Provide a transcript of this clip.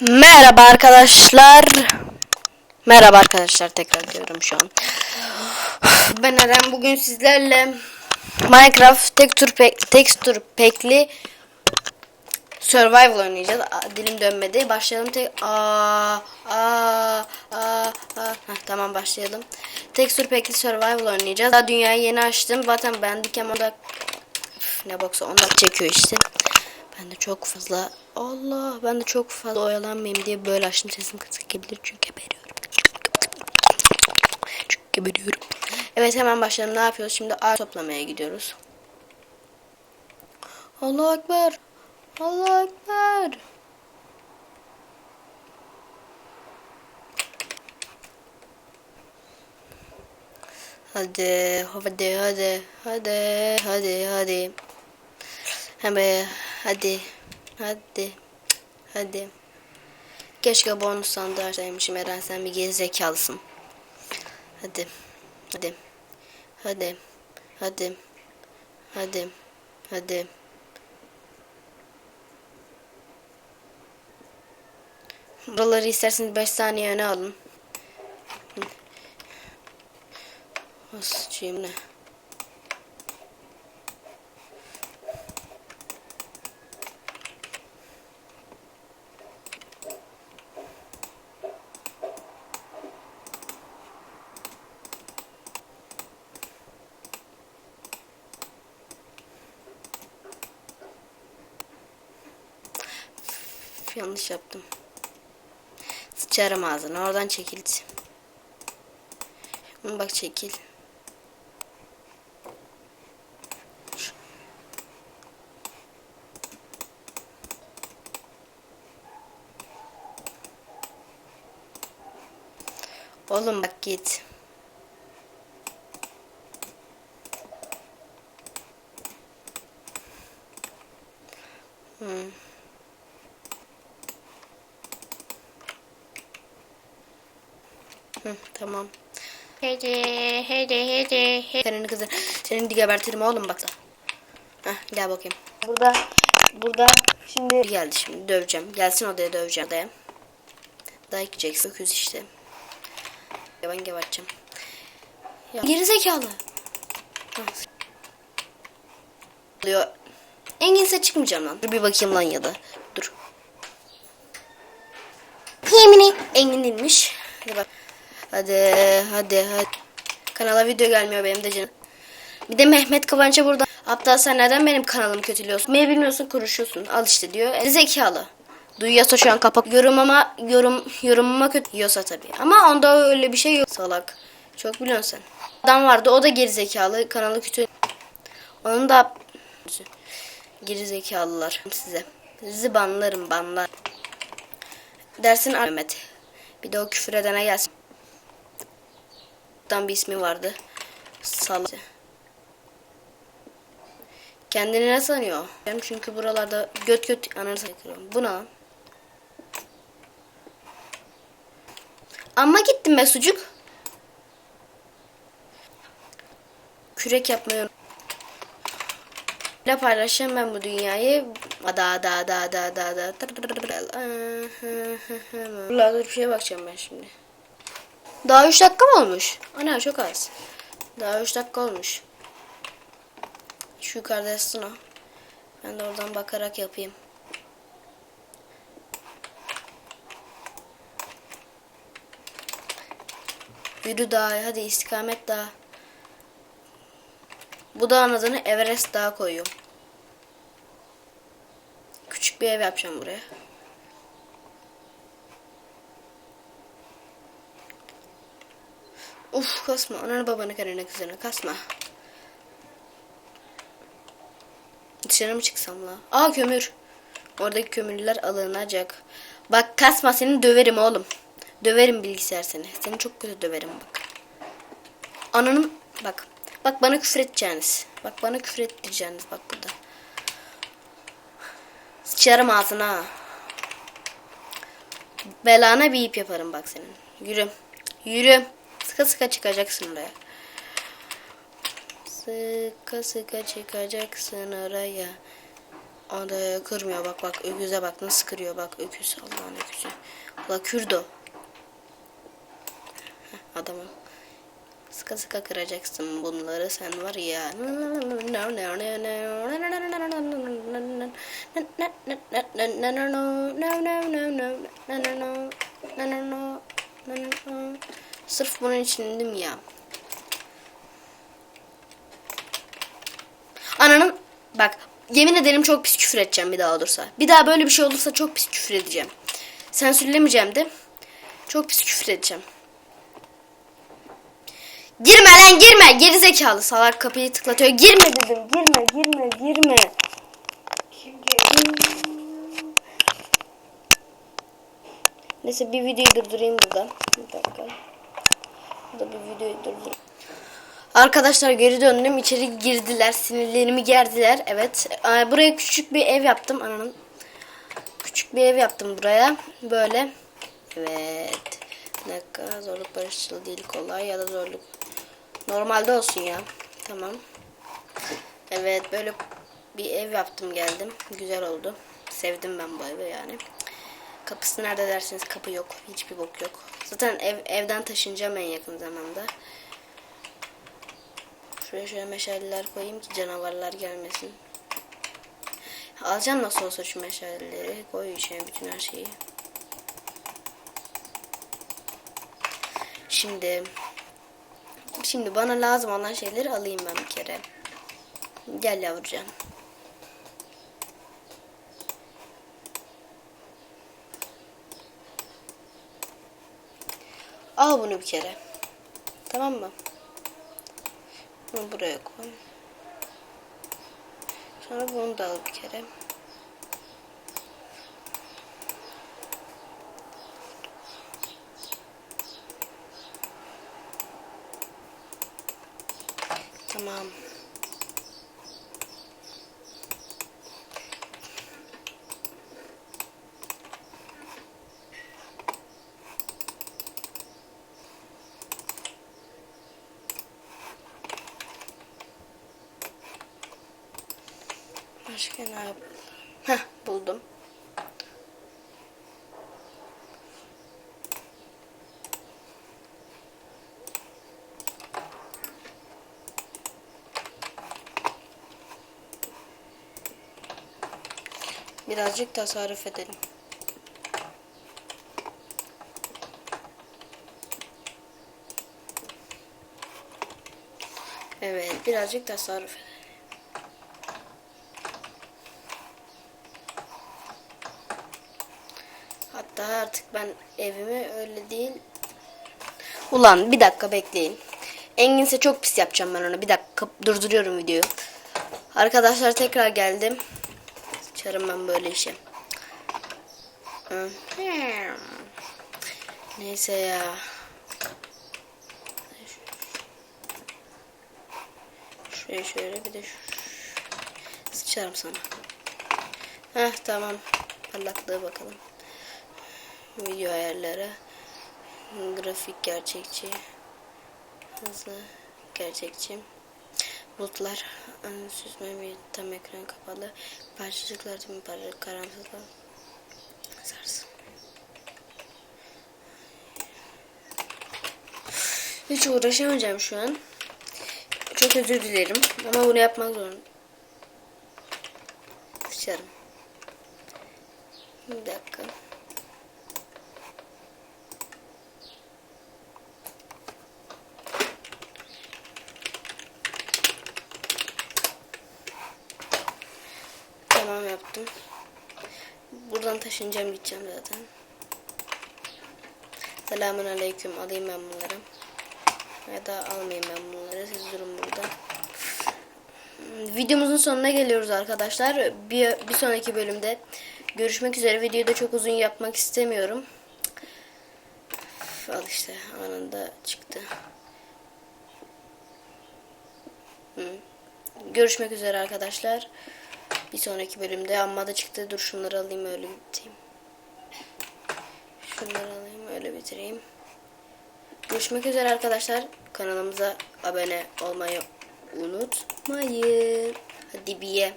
Merhaba arkadaşlar. Merhaba arkadaşlar tekrar diyorum şu an. Ben Eren bugün sizlerle Minecraft tekstür pek tekstür pekli Survival oynayacağız. Dilim dönmedi. Başlayalım tek aa aa aa tamam başlayalım. Tekstür pekli Survival oynayacağız. Daha dünyayı yeni açtım. Zaten bendik ama da ne boksa 10 dakika çekiyor işte. Ben de çok fazla Allah ben de çok fazla oyalanmayayım diye böyle açtım sesim kısık gelebilir çünkü geberiyorum. Çünkü geberiyorum. Evet hemen başlayalım. Ne yapıyoruz? Şimdi ağaç toplamaya gidiyoruz. Allah ekber. Allah ekber. Hadi, hadi, hadi, hadi, hadi, hadi. Hemen, hadi, hadi, hadi. Keşke bonus sandığı açsaymışım Eren sen bir geri zekalısın. Hadi, hadi, hadi, hadi, hadi, hadi. Buraları isterseniz 5 saniye öne alın. Sıçayım ne? Yanlış yaptım. Sıçarım ağzına. Oradan çekil. Bunu bak çekil. Oğlum bak git. Hmm. Hı, tamam. Hadi, hadi, hadi. Senin kızın, seni de gebertirim oğlum bak. Heh, gel bakayım. Burada, burada şimdi geldi şimdi döveceğim. Gelsin odaya döveceğim odaya. Dayak yiyeceksin. Öküz işte. Ya ben geberteceğim. Ya, geri zekalı. Oluyor. Enginse çıkmayacağım lan. Dur bir bakayım lan ya da. Dur. Yemini. Engin. Hadi bak. Hadi hadi hadi. Kanala video gelmiyor benim de canım. Bir de Mehmet Kıvanç'a burada. Aptal sen neden benim kanalımı kötülüyorsun? Beni bilmiyorsun konuşuyorsun. Al işte diyor. E, zekalı. Duyuyorsa şu an kapak. Yorumuma, yorum, yorumuma kötü yiyorsa tabii. Ama onda öyle bir şey yok. Salak. Çok biliyorsun sen. Adam vardı o da gerizekalı. Kanalı kötü. Onun da gerizekalılar size. Sizi banlarım banlar. Dersin Ahmet. Bir de o küfür edene gelsin. Bir ismi vardı. Sal. Kendini ne sanıyor? Çünkü buralarda göt göt ananı sakıyorum. Bu ne lan? Amma gittim be sucuk. Kürek yapmayı ile paylaşacağım ben bu dünyayı. Da da da da da da. Dur bir şeye bakacağım ben şimdi. Daha 3 dakika mı olmuş? Ana çok az. Daha 3 dakika olmuş. Şu yukarıda yazsın o. Ben de oradan bakarak yapayım. Yürü dağı hadi istikamet dağı. Bu dağın adını Everest Dağı koyuyorum. Küçük bir ev yapacağım buraya. Uf kasma. Ananı babanı karına kızını kasma. Dışarı mı çıksam la? Aa kömür. Oradaki kömürler alınacak. Bak kasma seni döverim oğlum. Döverim bilgisayar seni. Seni çok kötü döverim bak. Ananın bak. Bak bana küfür edeceğiniz. Bak bana küfür ettireceğiniz bak burada. Sıçarım ağzına. Belana bir ip yaparım bak senin. Yürü. Yürü. Sıka sıka çıkacaksın oraya. Sıka sıka çıkacaksın oraya. Hadi kırmıyor bak bak öküze bak nasıl kırıyor bak öküz Allah'ın öküzü. La kürdo. Heh, Adamı. Sıka sıka kıracaksın bunları sen var ya. Sırf bunun için indim ya. Ananın bak yemin ederim çok pis küfür edeceğim bir daha olursa. Bir daha böyle bir şey olursa çok pis küfür edeceğim. Sensürlemeyeceğim de. Çok pis küfür edeceğim. Girme lan girme. Geri zekalı salak kapıyı tıklatıyor. Girme dedim. Girme girme girme. Neyse bir videoyu durdurayım burada. Bir dakika. Burada bir videoyu durdurayım. Arkadaşlar geri döndüm. İçeri girdiler. Sinirlerimi gerdiler. Evet. Ee, Buraya küçük bir ev yaptım. Ananın. Küçük bir ev yaptım buraya. Böyle. Evet. Bir dakika. Zorluk barışçıl değil. Kolay ya da zorluk. Normalde olsun ya. Tamam. Evet. Böyle bir ev yaptım geldim. Güzel oldu. Sevdim ben bu evi yani. Kapısı nerede derseniz kapı yok. Hiçbir bok yok. Zaten ev evden taşınacağım en yakın zamanda. Şuraya şöyle meşaleler koyayım ki canavarlar gelmesin. Alacağım nasıl olsa şu meşaleleri. Koy içine bütün her şeyi. Şimdi şimdi bana lazım olan şeyleri alayım ben bir kere. Gel yavrucan. Al bunu bir kere. Tamam mı? Bunu buraya koy. Sonra bunu da al bir kere. Tamam. Yap? Heh buldum. Birazcık tasarruf edelim. Evet, birazcık tasarruf edelim. Hatta artık ben evimi öyle değil. Ulan bir dakika bekleyin. Enginse çok pis yapacağım ben ona. Bir dakika durduruyorum videoyu. Arkadaşlar tekrar geldim. Sıçarım ben böyle işe. Hı. Neyse ya. Şuraya şöyle bir de şu. Sıçarım sana. Heh tamam. Parlaklığı bakalım. Video ayarları. Grafik gerçekçi. Hızlı gerçekçi. Bulutlar. Süzme bir tam ekran kapalı. Parçacıklar tüm parçacık karanlıklar. Sarsın. Hiç uğraşamayacağım şu an. Çok özür dilerim. Ama bunu yapmak zorunda. Sıçarım. Bir dakika. Tamam yaptım. Taşınacağım gideceğim zaten. Selamun aleyküm. Alayım ben bunları. Ya da almayayım ben bunları. Siz durun burada. Videomuzun sonuna geliyoruz arkadaşlar. Bir, bir sonraki bölümde görüşmek üzere. Videoyu da çok uzun yapmak istemiyorum. Üf, Al işte anında çıktı. Hı. Görüşmek üzere arkadaşlar. Bir sonraki bölümde amma da çıktı. Dur şunları alayım öyle bitireyim. Şunları alayım öyle bitireyim. Görüşmek üzere arkadaşlar. Kanalımıza abone olmayı unutmayın. Hadi bir ye.